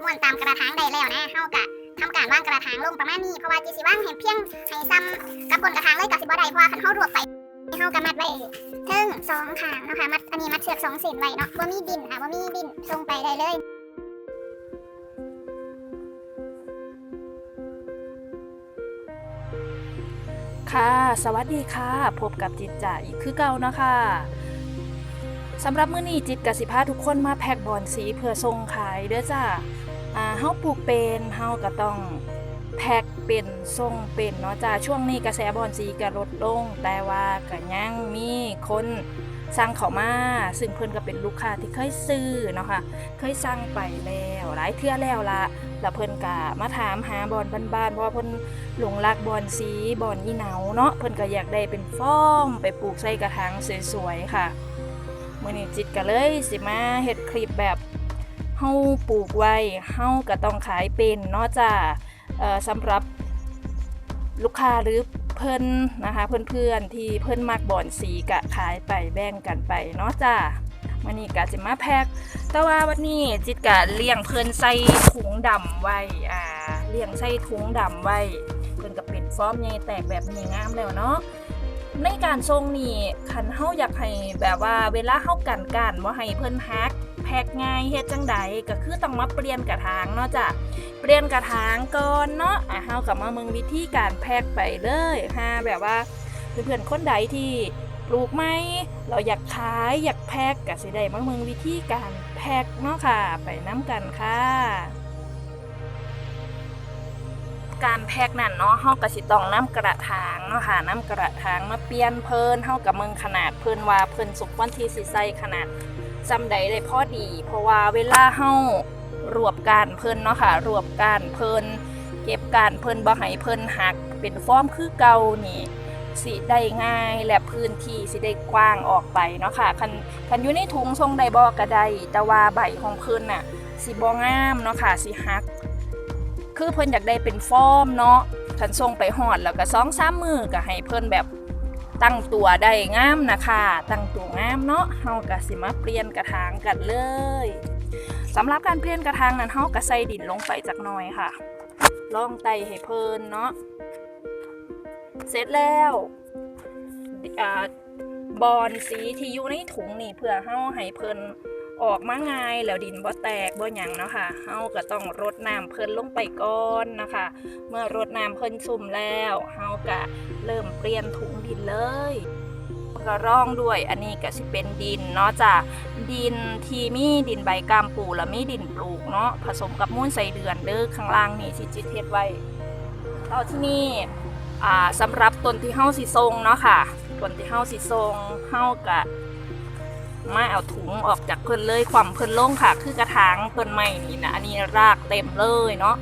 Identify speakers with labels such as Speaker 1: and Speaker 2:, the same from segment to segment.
Speaker 1: ม้วนตามกระถางได้แล้วนะเฮากะทำการว่างกระถางลงประมาณนี้เพราะว่าจิสิว่างให้เพียงให้ซ้ำกับก้นกระถางเลยกับสิบ่ได้เพราะว่าคันเฮารวบไปเฮากะมัดไว้เทิงสองขางนะคะมัดอันนี้มัดเชือกสองเส้นไว้เนาะบ่มีดินค่ะบ่มีดินส่งไปได้เลย
Speaker 2: ค่ะ สวัสดีค่ะ พบกับจิตจ่าอีกคือเก่านะคะ สำหรับมื้อนี้จิตกสิพาทุกคนมาแพ็กบอนสีเพื่อส่งขายเด้อจ้าอ่าเฮาปลูกเป็นเฮาก็ต้องแพ็กเป็นส่งเป็นเนาะจ้าช่วงนี้กระแสบอนสีก็ลดลง แต่ว่าก็ยังมีคนสั่งเขามาซึ่งเพิ่นก็เป็นลูกค้าที่เคยซื้อเนาะค่ะเคยสั่งไปแล้วหลายเทื่อแล้วละแล้วเพิ่นก็มาถามหาบอนบ้านๆเพราะาเพิ่นหลงรักบอนสีบอนอีเหนาเนาะเพิ่นก็อยากได้เป็นฟ้อมไปปลูกใส่กระถางสวยๆค่ะ มื้อนี้จิตก็เลยสิมาเฮ็ดคลิปแบบเฮาปลูกไว้เฮาก็ต้องขายเป็นเนาะจ้าเอ่อสำหรับลูกค้าหรือเพิ่อนนะคะเพื่อนๆที่เพิ่อนมักบอนสีก็ขายไปแบ่งกันไปเนาะจ้ามื้อนี้ก็สิมาแพ็คแต่ว่าวันนี้จิตกะเลี้ยงเพิ่อนใส่ถุงดำไว้อ่าเลี้ยงใส่ถุงดำไว้เพิ่อนก็เป็นฟอร์มใหญ่แตกแบบนี้งามแล้วเนาะ ในการทรงนี่คันเฮาอยากให้แบบว่าเวลาเฮากันกันบ่ให้เพิ่นฮักแพ็กง่ายเฮ็ดจังใดก็คือต้องมาเปลี่ยนกระถางเนาะจ้ะเปลี่ยนกระถางก่อนเนาะอะเฮาก็มาเมืองวิธีการแพ็กไปเลยหาแบบว่าเพื่อนๆคนใดที่ปลูกไหมเราอยากขายอยากแพ็กก็สิได้มาเมืองวิธีการแพ็กเนาะค่ะ ไปน้ำกันค่ะ การแพ็กนั่นเนาะเฮาก็สิต้องน้ำกระถางเนาะค่ะน้ำกระถางมาเปลี่ยนเพิ่นเฮากับเมืองขนาดเพิ่นว่าเพิ่นสุกวันที่สิใส่ขนาดจำใดได้พอดี เพราะว่าเวลาเฮารวบการเพิ่นเนาะค่ะรวบการเพิ่นเก็บการเพิ่นบ่ให้เพิ่นหักเป็นฟอร์มคือเก่านี่สิได้ง่ายและพื้นที่สิได้กว้างออกไปเนาะค่ะคันคันอยู่ในถุงทรงใดบ่ก็ได้แต่ว่าใบของเพิ่นน่ะสิบ่งามเนาะค่ะสิหัก คือเพิ่นอยากได้เป็นฟอร์มเนาะคันส่งไปหอดแล้วก็สองสามมือก็ให้เพิ่นแบบตั้งตัวได้งามนะคะตั้งตัวงามเนาะเฮาก็สิมาเปลี่ยนกระถางกันเลยสำหรับการเปลี่ยนกระถางนั้นเฮาก็ใส่ดินลงไปจักหน่อยค่ะลองไต่ให้เพิ่นเนาะเสร็จแล้วอ่าบอนสีที่อยู่ในถุงนี่เพื่อเฮาให้เพิ่น ออกมาง่ายแล้วดินบ่แตกบ่หยังเนาะค่ะเฮาก็ต้องรดน้ำเพิ่นลงไปก่อนนะคะ เมื่อรดน้ำเพิ่นซุ่มแล้วเฮาก็เริ่มเปลี่ยนถุงดินเลยก็ร่องด้วยอันนี้ก็สิเป็นดินเนาะจ้ะดินที่มีดินใบกามปูแล้วมีดินปลูกเนาะผสมกับมูลใส่เดือนเด้อข้างล่างนี่ที่จิตเฮ็ดไว้แล้วที่นี่อ่าสำหรับต้นที่เฮาสิทรงเนาะค่ะต้นที่เฮาสิทรงเฮาก็ มาเอาถุงออกจากเพิ่นเลยความเพิ่นลงค่ะ คือกระถางต้นไม้นี่นะอันนี้รากเต็มเลยเนาะ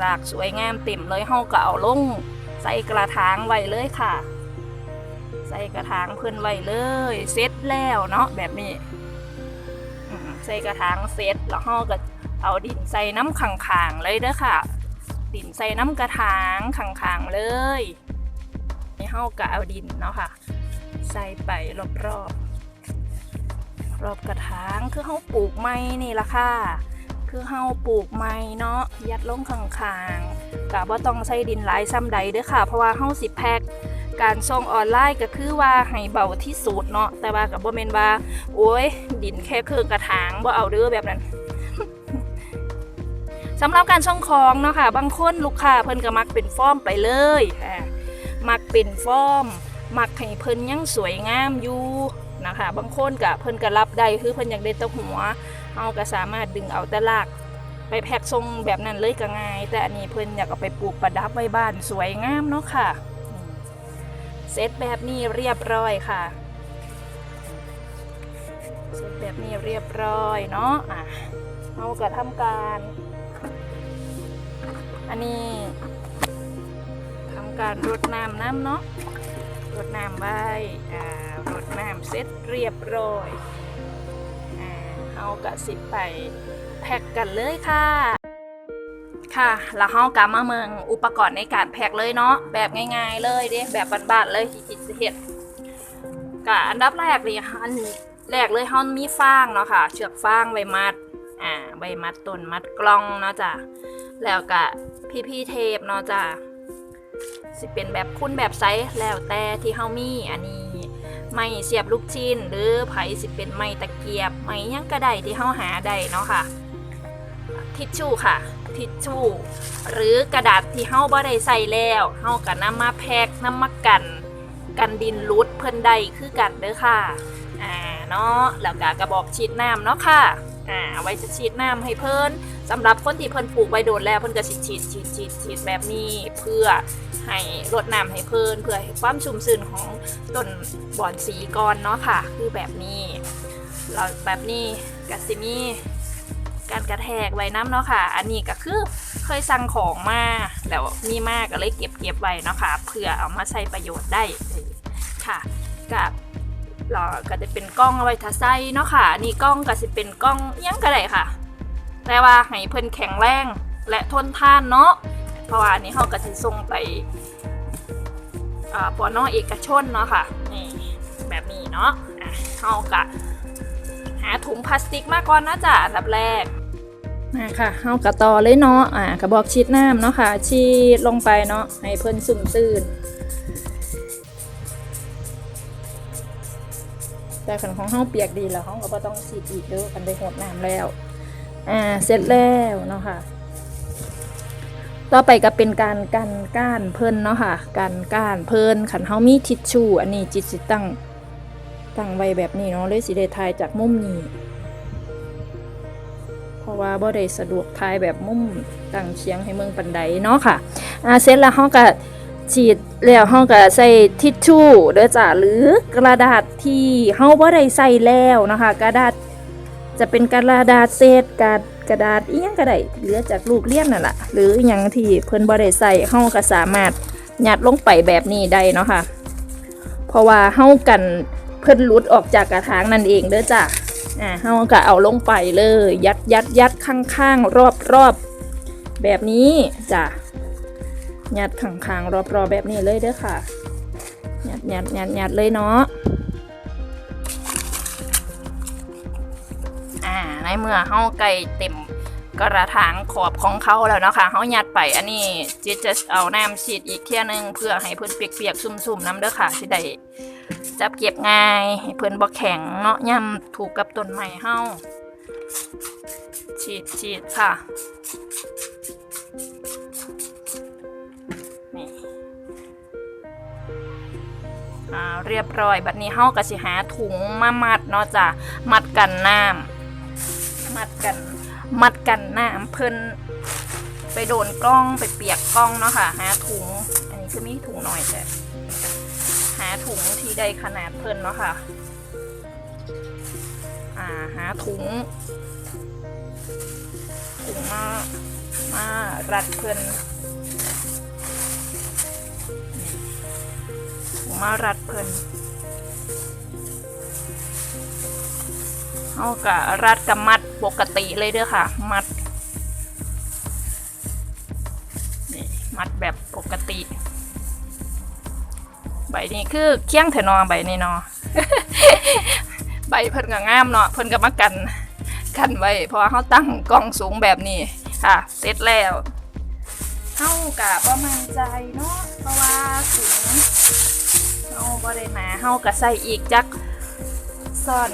Speaker 2: รากสวยงามเต็มเลยเฮาก็เอาลงใส่กระถางไว้เลยค่ะ ใส่กระถางเพิ่นไว้เลยเสร็จแล้วเนาะแบบนี้ใส่กระถางเสร็จแล้วเฮาก็เอาดินใส่น้ำขังๆเลยเด้อค่ะ ดินใส่น้ำกระถางขังๆเลยนี่เฮาก็เอาดินเนาะค่ะ ใส่ไปรอบๆ รอบกระถางคือเฮาปลูกไม้นี่ละค่ะ คือเฮาปลูกไม้เนาะยัดลงข้างๆกะบ่ต้องใส่ดินหลายซ้ำใดเด้อค่ะ เพราะว่าเฮาสิแพ็คการส่งออนไลน์ก็คือว่าให้เบาที่สุดเนาะแต่ว่าก็บ่แม่นว่าโอ้ยดินแค่ครึ่งกระถางบ่เอาเด้อแบบนั้นสำหรับการส่องของเนาะค่ะบางคนลูกค้าเพิ่นก็มักเป็นฟอมไปเลยอ่ามักเป็นฟอม มักให้เพิ่นยังสวยงามอยู่ นะคะ บางคนก็เพิ่นก็รับได้คือเพิ่นอยากได้ตะหัวเฮาก็สามารถดึงเอาแตะลากไปแพ็คทรงแบบนั้นเลยก็ง่าย แต่อันนี้เพิ่นอยากเอาไปปลูกประดับไว้บ้านสวยงามเนาะค่ะเสร็จแบบนี้เรียบร้อยค่ะเสร็จแบบนี้เรียบร้อยเนาะอะเฮาก็ทำการ อันนี้ทำการรดน้ำน้ำเนาะ รดน้ำไว้อ่ารดน้ำเสร็จเรียบร้อยเอากระสิบไปแพ็กกันเลยค่ะ ค่ะ แล้วเฮากลับมาเมืองอุปกรณ์ในการแพ็กเลยเนาะ แบบง่าย ๆ เลยเด้แบบบานๆเลยที่จิตเฮ็ดกะอันดับแรกเลยอันแรกเลยเฮามีฟางเนาะค่ะ เชือกฟางไว้มัด อ่า ใบมัดต้นมัดกล้องเนาะจ้ะ แล้วก็พี่พี่ๆเทปเนาะจ้ะ สิเป็นแบบคุณแบบไซส์แล้วแต่ที่เฮามีอันนี้ไม่เสียบลูกชิ้นหรือไผ่สิเป็นไม้ตะเกียบไม้ยังก็ไดที่เฮาหาได้เนาะค่ะ ทิชชู่ค่ะ ทิชชู่ หรือกระดาษที่เฮาบ่ได้ใส่แล้วเฮาก็นำมาแพ็คนำมากัน กันดินรุดเพิ่นไดคือกันเด้อค่ะอ่าเนาะแล้วก็กระบอกฉีดน้ำเนาะค่ะ อ่าเอาไว้จะฉีดน้ำให้เพิ่นสำหรับคนที่เพิ่นปลูกไว้โดนแล้วเพิ่นก็สิฉีดฉีดฉีดฉีดแบบนี้เพื่อให้รดน้ำให้เพิ่นเพื่อให้ความชุ่มชื้นของต้นบอนสีก่อนเนาะค่ะ คือแบบนี้ เราแบบนี้ก็สิมีการกระแทกไว้น้ำเนาะค่ะ อันนี้ก็คือเคยสั่งของมาแล้วมีมากก็เลยเก็บเก็บไว้เนาะค่ะเพื่อเอามาใช้ประโยชน์ได้ค่ะกับ เราก็จะเป็นกล้องเอาไว้ทัใส่เนาะค่ะ นี่กล้องก็จะเป็นกล้องยังก็ได้ค่ะ แต่ว่าให้เพิ่นแข็งแรงและทนทานเนาะ เพราะว่านี้เขาก็จะส่งไปอ่าปอนอเอกชนเนาะค่ะ นี่แบบนี้เนาะเขาก็หาถุงพลาสติกมาก่อนนะจ๊ะอันดับแรกมาค่ะเฮากะต่อเลยเนาะ อ่ากระบอกชีดน้ำเนาะค่ะ ชีดลงไปเนาะให้เพิ่นซุ่มซื่น แต่ขันของเฮาเปียกดีแล้วเฮาก็บ่ต้องฉีดอีกเด้อกันได้หดน้ำแล้ว อ่า เสร็จแล้วเนาะค่ะ ต่อไปก็เป็นการกันก้านเพิ่นเนาะค่ะ การก้านเพิ่นขันเฮามีทิชชู่อันนี้จิตสิตั้ง ตั้งไว้แบบนี้เนาะเลยสิได้ถ่ายจากมุมนี้เพราะว่าบ่ได้สะดวกถ่ายแบบมุมตั้งเชียงให้เมืองปันไดเนาะค่ะ อ่าเสร็จแล้วเฮาก็ ฉีดแล้วเฮาก็ใส่ทิชชู่เด้อจ้ะหรือกระดาษที่เฮาบ่ได้ใส่แล้วนะคะ กระดาษจะเป็นกระดาษเศษกระกระดาษอีหยังก็ได้เหลือจากลูกเลี้ยนนั่นแหละหรืออหยังที่เพิ่นบ่ได้ใส่เฮาก็สามารถยัดลงไปแบบนี้ได้เนาะค่ะเพราะว่าเฮากันเพิ่นหลุดออกจากกระถางนั่นเองเด้อจ้ะอ่าเฮาก็เอาลงไปเลย ยัดยัดยัดข้างๆรอบรอบแบบนี้จ้ะ ยัดข้างๆรอบรอบแบบนี้เลยเด้อค่ะยัดยัดยัดยัดเลยเนาะอ่าในเมื่อเฮาไก่เต็มกระถางขอบของเขาแล้วเนาะค่ะเฮายัดไปอันนี้จิจะเอาน้ำฉีดอีกเที่ยนึงเพื่อให้เพิ่นเปียกๆซุ่มๆน้ำเด้อค่ะสิได้จับเก็บง่ายให้เพิ่นบ่แข็งเนาะย่ำถูกกับต้นไม้เฮาฉีดฉีดค่ะ อ่าเรียบร้อย บัดนี้เฮาก็สิหาถุงมามัดเนาะจ้ะมัดกันน้ำมัดกันมัดกันน้ำเพิ่นไปโดนกล้องไปเปียกกล้องเนาะค่ะหาถุง อันนี้คือมีถุงหน่อยแต่หาถุงที่ได้ขนาดเพิ่นเนาะค่ะอ่าหาถุงถุงมามารัดเพิ่น มารัดเพิ่นเอากะรัดกับมัดปกติเลยเด้อค่ะ มัดนี่มัดแบบปกติ ใบนี้คือเคียงเถอนอใบนี้เนอใบเพิ่นก็งามเนาะเพิ่นก็มากัน กันไว้เพราะเขาตั้งกล้องสูงแบบนี้ค่ะเสร็จแล้วเฮากะประมาณใจเนาะเพราะว่าถุง เฮาบ่ได้หนาเฮาก็ใส่อีกจักซ่อน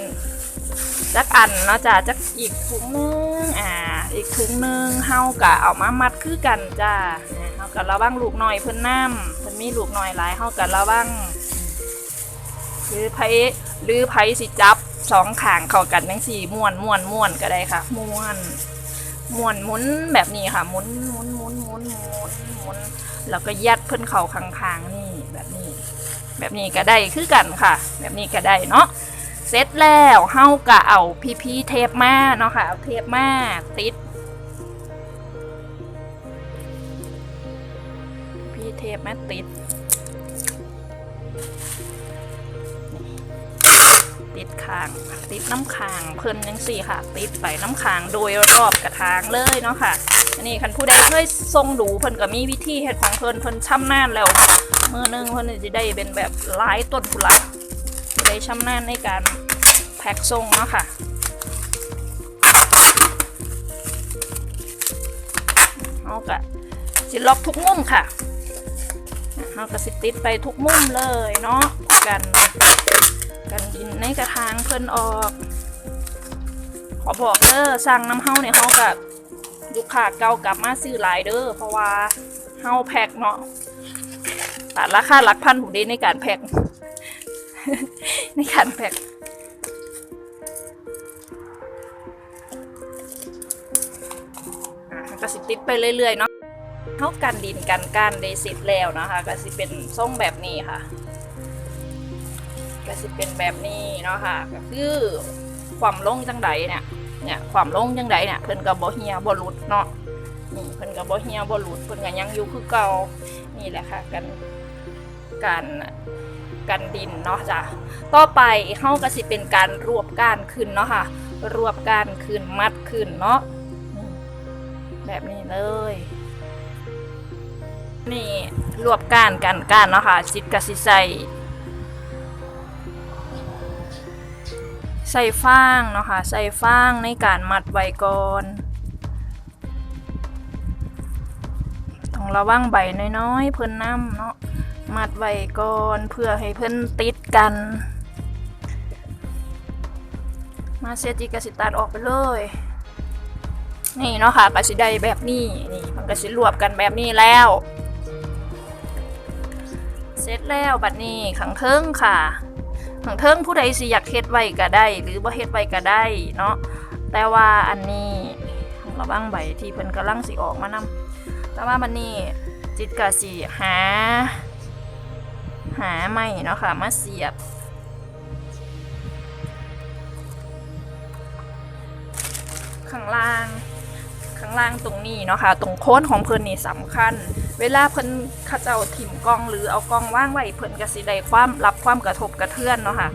Speaker 2: จักอันเนาะจ้ะจักอีกถุงนึงอ่า อีกถุงนึงเฮากะเอามามัดคือกันจ้าเฮาก็ระวังลูกหน้อยเพิ่นน้ำเพิ่นมีลูกหน้อยหลายเฮาก็ระวังหรือไผหรือไผสิจับสองขางเข้ากันทั้งสี่ม้วนม้วนม้วนก็ได้ค่ะม้วนม้วนหมุนแบบนี้ค่ะหมุนหมุนหมุนหมุนหมุนหมุนแล้วก็ยัดเพิ่นเข่าข้างๆนี่ แบบนี้ก็ได้คือกันค่ะ แบบนี้ก็ได้เนาะเสร็จแล้วเฮาก็เอาพี่พี่เทปมาเนาะค่ะเอาเทปมาติด พี่เทปมาติด ติดคาง ติดน้ำคางเพิ่นยังสี่ค่ะ ติดไปน้ำคางโดยรอบกระถางเลยเนาะค่ะอันนี้คันผู้ใดเคยทรงดูเพิ่นก็มีวิธีเฮ็ดของเพิ่นเพิ่นชำนาญแล้วมือนึงเพิ่นจะได้เป็นแบบหลายต้นผุละจะได้ชำนาญในการแพ็คทรงเนาะค่ะเขาก็สิล็อกทุกมุมค่ะเขาก็สิติดไปทุกมุมเลยเนาะกัน กันดินในกระถางเพิ่นออก ขอบอกเด้อสั่งน้ำเฮาเนี่ยเขากับลูกค้าเก่ากลับมาซื้อหลายเด้อเพราะว่าเฮาแพ็คเนาะตัดราคาหลักพันผมดีในการแพ็คในการแพ็คอะก็สิติดไปเรื่อยๆเนาะเฮากันดินกันก้านได้เสร็จแล้วนะคะ ก็สิเป็นทรงแบบนี้ค่ะ ก็สิเป็นแบบนี้เนาะค่ะก็คือความลงจังใดเนี่ยเนี่ยความลงจังใดเนี่ยเพิ่นก็บ่เฮียบ่หลุดเนาะนี่เพิ่นก็บ่เฮียบ่หลุดเพิ่นก็ยังอยู่คือเก่านี่แหละค่ะกันการกันดินเนาะจ้ะต่อไปเฮาก็สิเป็นการรวบก้านขึ้นเนาะค่ะ รวบก้านขึ้นมัดขึ้นเนาะนี่แบบนี้เลย นี่รวบก้านกันก้านเนาะค่ะจิตกสิใส่ ใส่ฟางเนาะค่ะใส่ฟางในการมัดไว้ก่อนต้องระวังใบน้อยๆ เพิ่นน้ำเนาะมัดไว้ก่อนเพื่อให้เพิ่นติดกัน มาเสียจิกสิตัดออกไปเลย นี่เนาะค่ะกสิได้แบบนี้นี่มันกสิรวบกันแบบนี้แล้วเสร็จแล้วบัดนี้ขังเทิงค่ะ ของเทิงผู้ใดสิอยากเฮ็ดไว้ก็ได้ หรือบ่เฮ็ดไว้ก็ได้เนาะแต่ว่าอันนี้ระวังใบที่เพิ่นกำลังสิออกมานำแต่ว่ามันนี่จิตก็สิหา หาไม้เนาะค่ะมาเสียบข้างล่าง ล่างตรงนี้เนาะค่ะตรงโค้นของเพิ่นนี่สำคัญ เวลาเพิ่นเขาเจ้าถิ่มกล้องหรือเอากล้องว่างไว้เพิ่นก็สิได้ความรับความกระทบกระเทือนเนาะค่ะ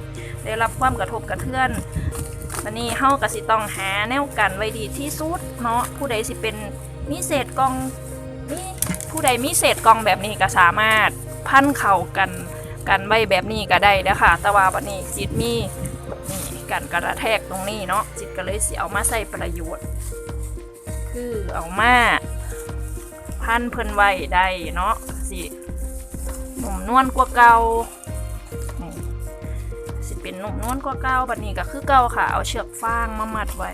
Speaker 2: ได้รับความกระทบกระเทือนวันนี้เฮาก็สิต้องหาแนวกันไว้ดีที่สุดเนาะผู้ใดสิเป็นมีเศษกล้องมีผู้ใดมีเศษกล้องแบบนี้ก็สามารถพันเข่ากันกันไว้แบบนี้ก็ได้เด้อค่ะ แต่ว่าวันนี้จิตมีนี่กันกระแทกตรงนี้เนาะจิตก็เลยสิเอามาใส่ประโยชน์ คือเอามาพันเพิ่นไว้ได้เนาะสิหนุ่มนวลกว่าเก่าสิเป็นหนุ่มนวลกว่าเก่าบัดนี้ก็คือเก่าค่ะ เอาเชือกฟางมามัดไว้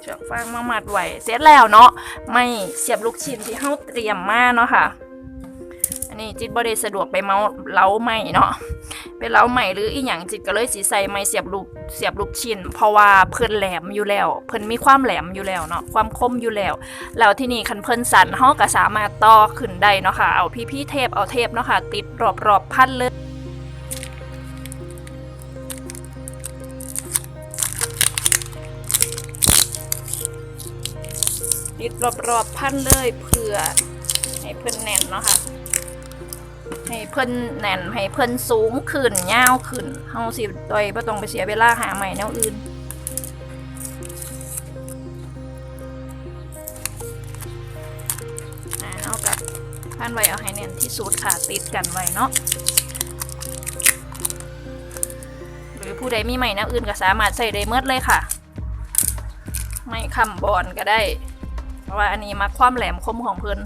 Speaker 2: เชือกฟางมามัดไว้เสร็จแล้วเนาะไม่เสียบลูกชิ้นที่เฮาเตรียมมาเนาะค่ะ อันนี้จิตบ่ได้สะดวกไปเมาเล้าใหม่เนาะ เป็นเล้าใหม่หรืออีหยังจิตก็เลยสีใส่ไม้เสียบลูกเสียบลูกชิ้น เพราะว่าเพิ่นแหลมอยู่แล้ว เพิ่นมีความแหลมอยู่แล้วเนาะความคมอยู่แล้วแล้วที่นี่คันเพิ่นสันเฮาก็สามารถต่อขึ้นได้เนาะค่ะเอาพี่พี่เทปเอาเทปเนาะค่ะติดรอบๆพันเลยติดรอบๆพันเลยเพื่อให้เพิ่นแน่นเนาะค่ะ ให้เพิ่นแน่นให้เพิ่นสูงขึ้นยาวขึ้นเฮาสิต่อยบ่ต้องไปเสียเวลาหาใหม่แนวอื่นเอากับพันไว้เอาให้แน่นที่สุดค่ะติดกันไว้เนาะหรือผู้ใดมีใหม่แนวอื่นก็สามารถใส่ได้เมื่อเลยค่ะ ไม่คำบอนก็ได้ เพราะว่าอันนี้มาความแหลมคมของเพิ่น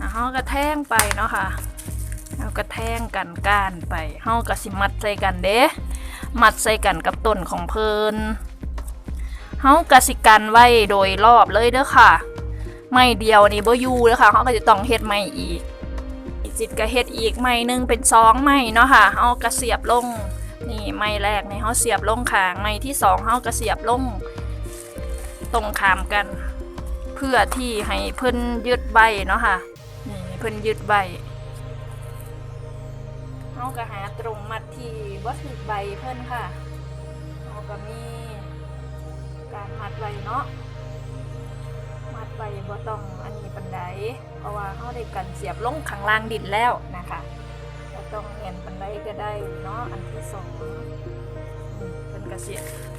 Speaker 2: นะเฮากระแทงไปเนาะค่ะากระแทงกันก้านไปเฮาก็สิมัดใส่กันเด้มัดใส่กันกับต้นของเพิ่นเฮากะสิกันไว้โดยรอบเลยเด้อค่ะ ไม่เดียวนี่บ่อยู่เด้อค่ะเฮาก็จะต้องเฮ็ดใหม่อีกจิตก็เฮ็ดอีกใหม่หนึงเป็นสองใหม่เนาะค่ะเฮาก็เสียบลงนี่ไม้แรกนี่เฮาเสียบลงข้างไม้ที่สองเฮาก็เสียบลงตรงข้ามกัน เพื่อที่ให้เพิ่นยึดใบเนาะค่ะนี่เพิ่นยึดใบ เฮาก็หาตรงมัดที่บ่ถึกใบเพิ่นค่ะเฮาก็มีการมัดไว้เนาะมัดไว้บ่ต้องอันนี้ปานใดเพราะว่าเฮาได้กันเสียบลงข้างล่างดินแล้วนะคะบ่ต้องเห็นปานใดก็ได้เนาะอันที่สองนี่เพิ่นก็สิ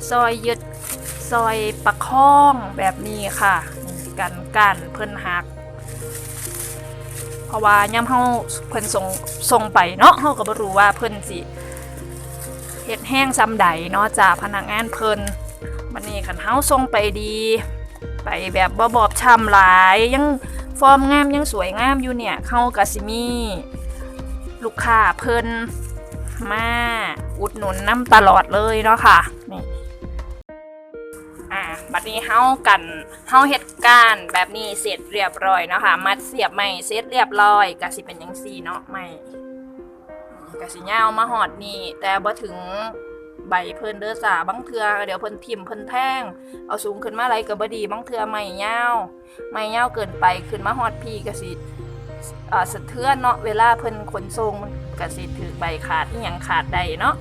Speaker 2: ซอยยึดซอยประคองแบบนี้ค่ะกันกันเพิ่นหัก ราะว่าย่ำเฮาเพิ่นส่งส่งไปเนาะเฮาก็บ่รู้ว่าเพิ่นสิเฮ็ดแห้งซ้ำใดเนาะจ้าพนักงานเพิ่นวันนี้คันเฮาส่งไปดี ไปแบบบ่บอบช้ำหลายยังฟอร์มงามยังสวยงามอยู่เนี่ยเขาก็สิมีลูกค้าเพิ่นมาอุดหนุนน้ำตลอดเลยเนาะค่ะนี่ บัดนี้เฮากันเฮาเฮ็ดการแบบนี้เสร็จเรียบร้อยเนาะค่ะมัดเสียบใหม่เสร็จเรียบร้อยก็สิเป็นจังซี่เนาะใหม่ก็สิยาวมาหอดนี่แต่บ่ถึงใบเพิ่นเด้อจ้าบางเทือเดี๋ยวเพิ่นทิ่มเพิ่นแท่งเอาสูงขึ้นมาไรก็บ่ดีบางเทื่อไม่ยาวไม่ยาวเกินไปขึ้นมาฮอดพี่ก็สิอ่าสะเทือนเนาะเวลาเพิ่นขนส่งก็สิถือใบขาดอีหยังขาดใดเนาะ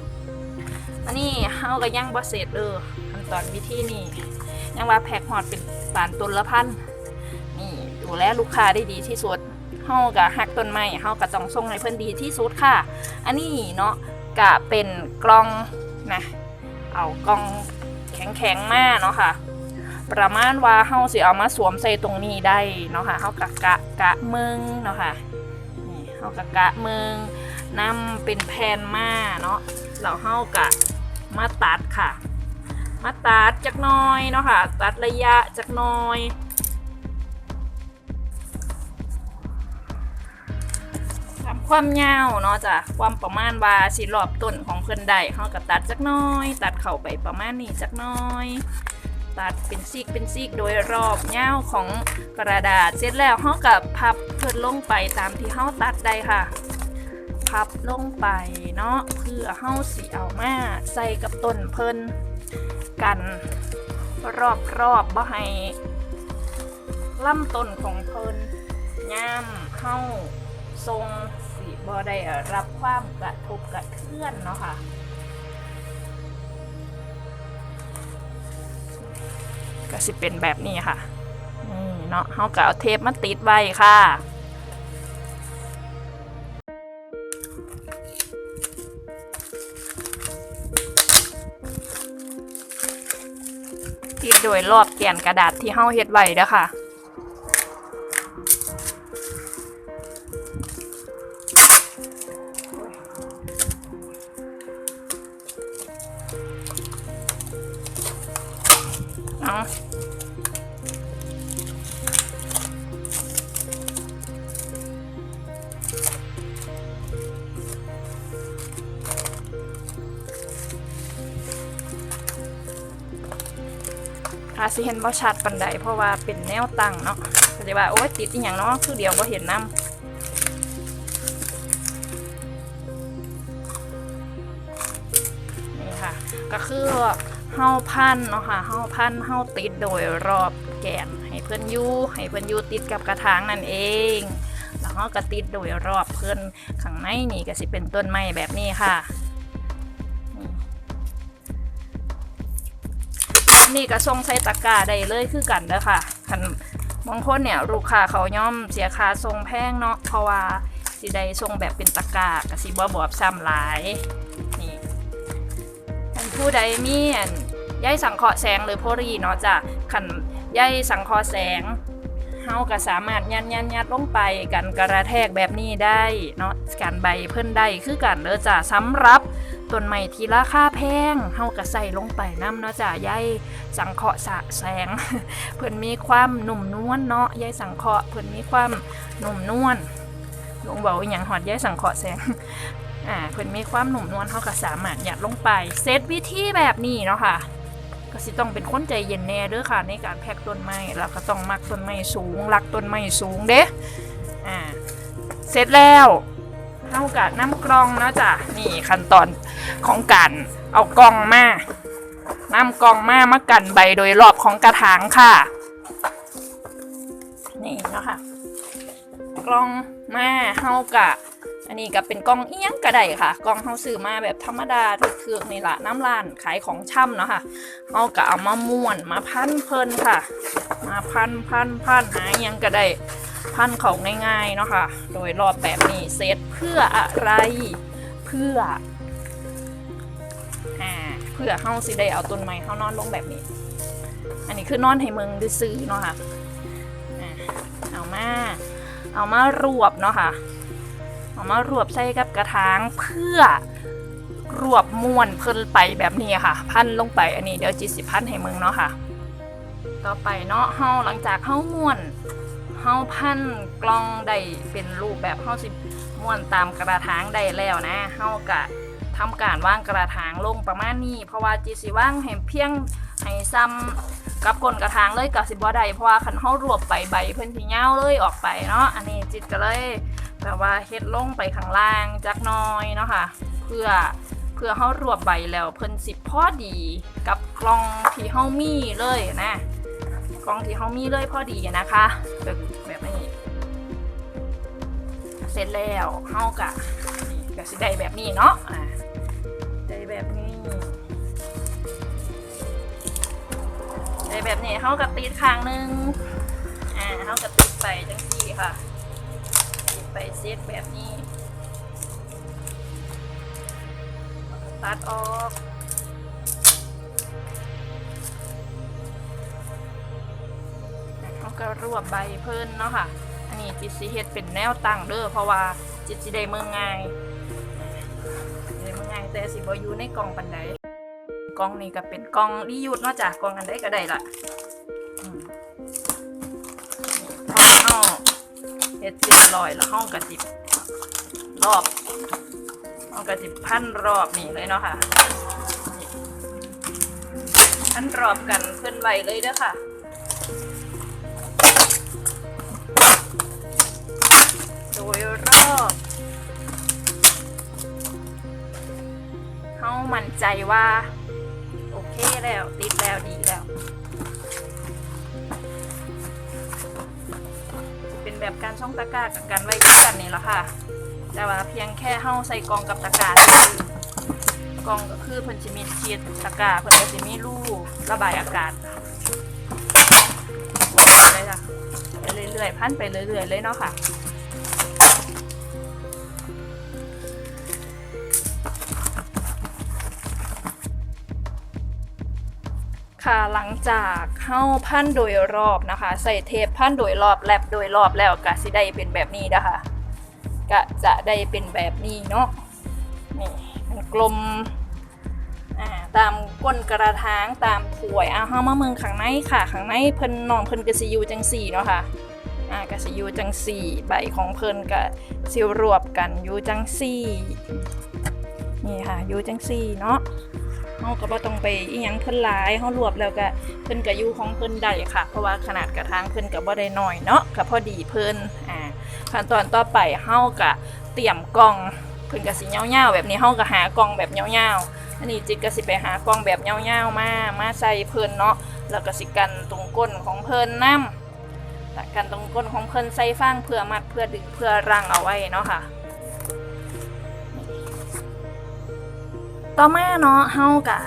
Speaker 2: อันนี้เฮาก็ยังบ่เสร็จเด้อขั้นตอนวิธีนี้ ยังว่าแพ็คฮอดเป็นปานต้นละพันนี่ดูแลลูกค้าได้ดีที่สุดเฮาก็หักต้นไม้เฮาก็ต้องส่งให้เพิ่อนดีที่สุดค่ะ อันนี้เนาะก็เป็นกล่องนะเอากล่องแข็งๆมากเนาะค่ะ ประมาณว่าเฮาสิเอามาสวมใส่ตรงนี้ได้เนาะค่ะเฮากะกะกะมืองเนาะค่ะนี่เฮากะกะมืองนำเป็นแผ่นมาเนาะแล้วเฮากะมาตัดค่ะ มาตัดจักน้อยเนาะค่ะ ตัดระยะจักน้อยทำความยาวเนาะจ้ะความประมาณว่าสิรอบต้นของเพิ่นได้เฮาก็ตัดจักน้อย ตัดเข้าไปประมาณนี้จักน้อยตัดเป็นซีกเป็นซีกโดยรอบยาวของกระดาษเสร็จแล้วเฮากับพับเพิ่นลงไปตามที่เฮาตัดได้ค่ะ พับลงไปเนาะเพื่อเฮาสิเอามาใส่กับต้นเพิ่น กัน รอบรอบๆบ่ให้ลำต้นของเพิ่นย่ามเฮาทรงสิบ่ได้รับความกระทบกระเทือนเนาะค่ะก็สิเป็นแบบนี้ค่ะนี่เนาะเขาก็เอาเทปมาติดไว้ค่ะ โดยรอบแกนกระดาษที่เฮาเฮ็ดไว้เด้อค่ะ อาสิเห็นบ่ชัดปันใดเพราะว่าเป็นแนวตั้งเนาะก็จะว่าโอ้ยติดอีหยังเนาะคือเดียวบ่เห็นน้ำนี่ค่ะก็คือเฮาพันเนาะค่ะเฮาพันเฮาติดโดยรอบแกนให้เพื่อนยู่ให้เพื่อนยู่ติดกับกระถางนั่นเอง แล้วเฮาก็ติดโดยรอบเพื่อนข้างในนี่ก็สิเป็นต้นไม้แบบนี้ค่ะ นี้ก็ส่งใส่ตะกร้าได้เลยคือกันเด้อค่ะคันบางคนเนี่ยลูกค้าเขาย่อมเสียค่าส่งแพงเนาะเพราะว่าสิได้ส่งแบบเป็นตะกร้าก็สิบ่บอบซ้ำหลายนี่ท่านผู้ใดมีอันใยสังเคราะห์แสงหรือโพลีเนาะจ้ะขันใยสังเคราะห์แสงเฮาก็สามารถยัดยัดยัดลงไปกันกระแทกแบบนี้ได้เนาะการใบเพิ่นได้คือกันเด้อจ้ะสำหรับ ต้นไม้ที่ราคาแพงเฮาก็ใส่ลงไปน้ำเนาะจ้ะใยสังเคราะห์สะแสง เพิ่อนมีความหนุ่มนวลเนาะใยสังเคราะห์เพิ่อนมีความหนุ่มนวลลงเบาอย่างหอดใยสังเคราะห์แสงอ่าเพิ่อนมีความหนุ่มนวลเขาก็สามารถหยัดลงไปเซตวิธีแบบนี้เนาะค่ะก็สิต้องเป็นคนใจเย็นแน่เด้อค่ะในการแพ็กต้นไม้แล้วก็ต้องมักต้นไม้สูงรักต้นไม้สูงเด้อ่าเสร็จแล้ว เท่ากับน้ำกรองเนาะจ้ะนี่ขั้นตอนของการเอากรองมาน้ำกรองมามากันใบโดยรอบของกระถางค่ะ นี่เนาะค่ะกล้องมาเฮากะอันนี้ก็เป็นกล้องเอียงก็ได้ค่ะกล้องเฮาซื้อมาแบบธรรมดาถือๆนี่ละน้ำร้านขายของช่ำเนาะค่ะเฮาก็เอามาม้วนมาพันเพลินค่ะ มาพันพันพันหาอิหยังก็ได้ พันเขาง่ายๆเนาะค่ะ โดยรอบแบบนี้เซตเพื่ออะไรเพื่ออ่าเพื่อเฮาสิได้เอาต้นไม้เฮานอนลงแบบนี้ อันนี้คือนอนให้เมืองได้ซื้อๆเนาะค่ะอ่าเอามาเอามารวบเนาะค่ะเอามารวบใส่กับกระถางเพื่อรวบม้วนเพิ่นไปแบบนี้ค่ะ พันลงไปอันนี้เดี๋ยวจิสิพันให้มึงเนาะค่ะ ต่อไปเนาะเฮาหลังจากเฮาม้วน เฮาพันกล้องได้เป็นรูปแบบเฮาสิม้วนตามกระถางได้แล้วนะเฮากะทำการว่างกระถางลงประมาณนี้ เพราะว่าจิสิว่างให้เพียงให้ซ้ำกับก้นกระถางเลยกับสิบ่ได้เพราะว่าคันเฮารวบไปใบเพิ่นสิยาวเลยออกไปเนาะอันนี้จิตก็เลยแบบว่าเฮ็ดลงไปข้างล่างจักน้อยเนาะค่ะ เพื่อเพื่อเฮารวบใบแล้วเพิ่นสิพอดีกับกล่องที่เฮามีเลยนะ กล่องที่เขามีเลยพอดีนะคะแบบแบบนี้เสร็จแล้วเฮากะนี่ก็สิได้แบบนี้เนาะอ่าได้แบบนี้ได้แบบนี้เฮากะติดข้างหนึงอ่าเฮากะติดไปจังซี่ค่ะติดไปเซตแบบนี้ตัดออก ก็รวบใบเพิ่นเนาะค่ะ อันนี้จิตสิเฮ็ดเป็นแนวตั้งเด้อเพราะว่าจิตสิได้เมืองง่ายได้เมืองง่ายแต่สิบ่อยู่ในกล่องปันใดกล่องนี้ก็เป็นกล่องรียูดเนาะจ้ะกล่องอันใดก็ได้ละพอเฮาเฮ็ดเรียบร้อยแล้วเฮาก็สิรอบเฮาก็สิพันรอบนี่เลยเนาะค่ะพันรอบกันเพิ่นไว้เลยเด้อค่ะ ยรอบเขามั่นใจว่า โอเคแล้ว ติดแล้วดีแล้วเป็นแบบการช่องตะกร้ากับการไว้คู่กันนี่แหละค่ะ แต่ว่าเพียงแค่เฮาใส่กองกับตะกร้ากองก็คือเพิ่นจะมีชีดตะกร้าเพิ่นก็จะมีรูระบายอากาศเลยจ้ะไปเรื่อยๆพันไปเรื่อยๆเลยเนาะค่ะ ค่ะหลังจากเข้าพันโดยรอบนะคะ ใส่เทปพันโดยรอบแลบโดยรอบแล้วก็สิได้เป็นแบบนี้นะคะก็จะได้เป็นแบบนี้เนาะนี่มันกลมตามก้นกระถางตามถ้วยอะเฮามาเมืองข้างในค่ะข้างในเพิ่นนองเพิ่นกสิยูจังสี่เนาะค่ะอ่ากสิยูจังสี่ใบของเพิ่นก็สิรวบกันยูจังสี่นี่ค่ะยูจังสี่เนาะ เฮาก็บ่ต้องไปอีหยังเพิ่นหลายเฮารวบแล้วก็เพิ่นก็อยู่ของเพิ่นได้ค่ะ เพราะว่าขนาดกระถางเพิ่นก็บ่ได้น้อยเนาะก็พอดีเพิ่นอ่าขั้นตอนต่อไปเฮาก็เตรียมกล่องเพิ่นก็สิยาวๆแบบนี้เฮาก็หากล่องแบบยาวๆอันนี้จิตก็สิไปหากล่องแบบยาวๆมามาใส่เพิ่นเนาะแล้วก็สิกันตรงก้นของเพิ่นนํแต่กันตรงก้นของเพิ่นใส่ฟางเพื่อมัดเพื่อดึงเพื่อรังเอาไว้เนาะค่ะ ต่อมาเนาะเฮากะ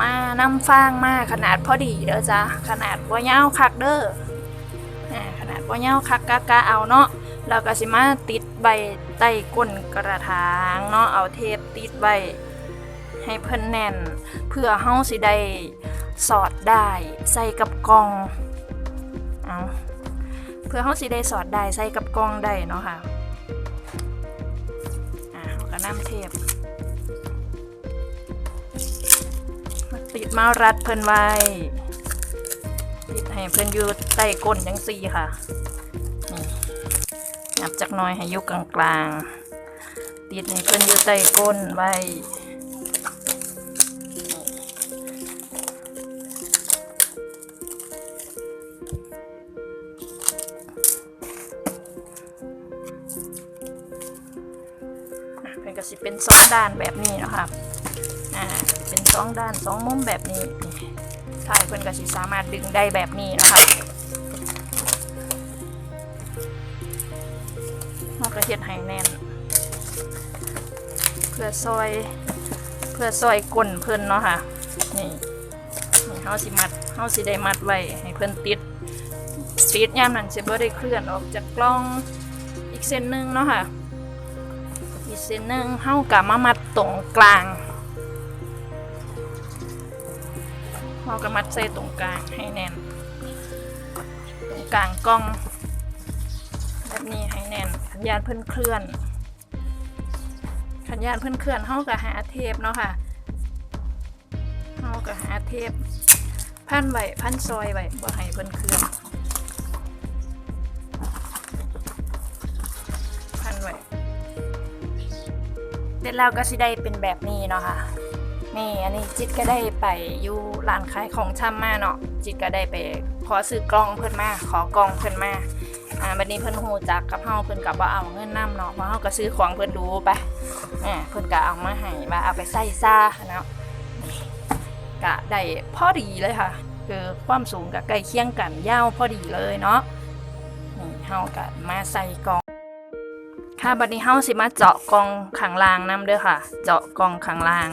Speaker 2: มานำฟางมาขนาดพอดีเด้อจ้ะขนาดบ่ยาวคักเด้ออ่าขนาดบ่ยาวคักกะกะเอาเนาะแล้วก็สิมาติดใบใต้ก้นกระถางเนาะเอาเทปติดไว้ให้เพิ่นแน่น เพื่อเฮาสิได้สอดได้ใส่กับกล่องเอาเพื่อเฮาสิได้สอดได้ใส่กับกล่องได้เนาะค่ะอ่าเราก็นำเทป ติดมารัดเพิ่นไว้ติดให้เพิ่นอยู่ใต้ก้นจังซี่ค่ะหนับจักน้อยให้อยู่กลางๆติดให้เพิ่นอยู่ใต้ก้นไว้เพิ่นก็สิเป็นสองด้านแบบนี้นะคะอ่า เป็นสองด้านสองมุมแบบนี้ถ่ายเพิ่อนก็สิสามารถดึงได้แบบนี้นะคะเราก็เฮ็ดให้แน่น เพื่อซอยเพื่อซอยก้นเพิ่อนเนาะค่ะ นี่นี่เฮาสิมัดเฮาสิได้มัดไว้ให้เพิ่อนติดติดยามนั้นสิบ่ได้เคลื่อนออกจากกล้องอีกเส้นหนึงเนาะค่ะ อีกเส้นหนึงเฮากะมามัดตรงกลาง เราก็มัดใส่ตรงกลางให้แน่น ตรงกลางกล้อง แบบนี้ให้แน่นยานเพิ่อนเคลื่อนขันยานเพื่อนเคลื่อนเฮากับหาเทปเนาะค่ะเฮากับหาเทปพันไว้พันซอยไว้บ่ให้เพื่อนเคลื่อนพันไว้เสร็จแล้วก็สิได้เป็นแบบนี้เนาะค่ะ นี่อันนี้จิตก็ได้ไปอยู่ร้านขายของชำมาเนาะจิตก็ได้ไปขอซื้อกล้องเพิ่นมาขอกล้องเพิ่นมาอ่าบัดนี้เพิ่นฮู้จักกับเฮาเพิ่นก็บ่เอาเงินนํเนาะเพราะเฮาก็ซื้อของเพิ่นดูไปอ่าเพิ่นก็เอามาให้ว่าเอาไปใส่ซาเนาะก็ได้พอดีเลยค่ะ คือความสูงก็ใกล้เคียงกันยาวพอดีเลยเนาะนี่เฮาก็มาใส่กล่องค่ะบัดนี้เฮาสิมาเจาะกล่องข้างล่างนํเด้อค่ะ เจาะกล่องข้างล่าง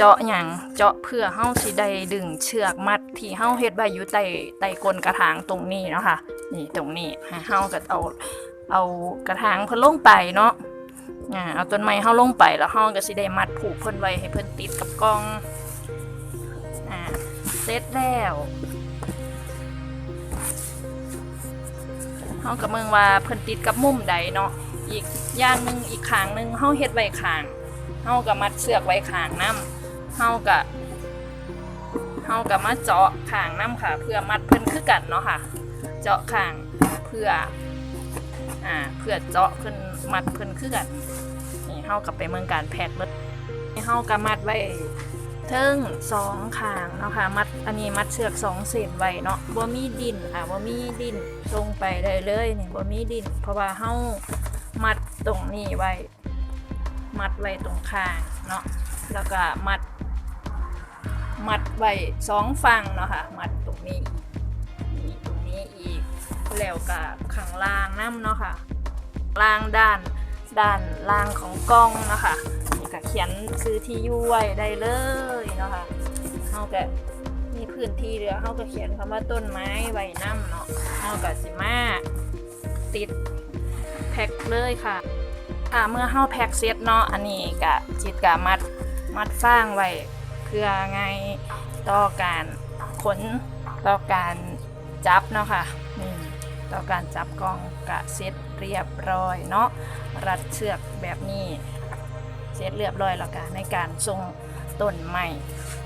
Speaker 2: เจาะหยังเจาะเพื่อเฮาสิได้ดึงเชือกมัดที่เฮาเฮ็ดไว้อยู่ใต้ใต้ก้นกระถางตรงนี้เนาะค่ะนี่ตรงนี้ให้เฮาก็เอาเอากระถางเพิ่นลงไปเนาะอ่าเอาต้นไม้เฮาลงไปแล้วเฮาก็สิได้มัดผูกเพิ่นไว้ให้เพิ่นติดกับกล่องอ่าเสร็จแล้วเฮาก็เมืองว่าเพิ่นติดกับมุมใดเนาะอีกอย่างหนึงอีกข้างหนึงเฮาเฮ็ดไว้ข้างเฮาก็มัดเสือกไว้ข้างน้ำ เฮาก็เฮาก็มาเจาะขางน้ำค่ะ เพื่อมัดเพิ่นคือกันเนาะค่ะ เจาะขางเพื่ออ่าเพื่อเจาะเพิ่นมัดเพิ่นคือกันนี่เฮาก็ไปเมืองการแพทย์เลยนี่เฮาก็มัดไว้เทิงสองขางเนาะค่ะมัดอันนี้มัดเชือกสองเส้นไว้เนาะบ่มีดินค่ะบ่มีดินลงไปได้เลยนี่บ่มีดิน เพราะว่าเฮามัดตรงนี้ไว้ มัดไว้ตรงข้างเนาะแล้วก็มัด มัดไว้สองฝั่งเนาะค่ะมัดตรงนี้อีกตรงนี้อีกแล้วก็ข้างล่างน้ำเนาะค่ะล่างด้านด้านล่างของกล้องเนาะค่ะนี่ก็เขียนซื้อที่ยู่ไว้ได้เลยเนาะค่ะเฮาก็มีพื้นที่เหลือเฮาก็เขียนคำว่าต้นไม้ไว้น้ำเนาะเฮาก็สิมาติดแพ็คเลยค่ะค่ะเมื่อเฮาแพ็กเซตเนาะอันนี้กะจิตกะมัดมัดฟางไว้ เพื่อไงต่อการขนต่อการจับเนาะค่ะนี่ต่อการจับกล้องกะเซ็ตเรียบร้อยเนาะรัดเชือกแบบนี้เสร็จเรียบร้อยแล้วกะในการทรงต้นใหม่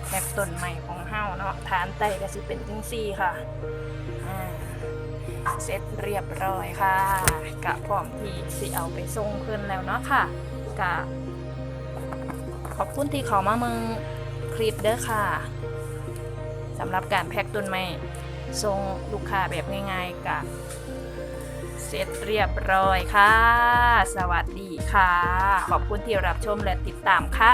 Speaker 2: แพ็กต้นใหม่ของเฮาเนาะฐานไตก็สิเป็นจังซี่ค่ะเสร็จเรียบร้อยค่ะกะพร้อมที่สิเอาไปส่งเพิ่นแล้วเนาะค่ะกะขอบคุณที่เขามาเมือง คลิปเด้อค่ะสำหรับการแพ็กต้นไม้ส่งลูกค้าแบบง่ายๆกับเสร็จเรียบร้อยค่ะ สวัสดีค่ะ ขอบคุณที่รับชมและติดตามค่ะ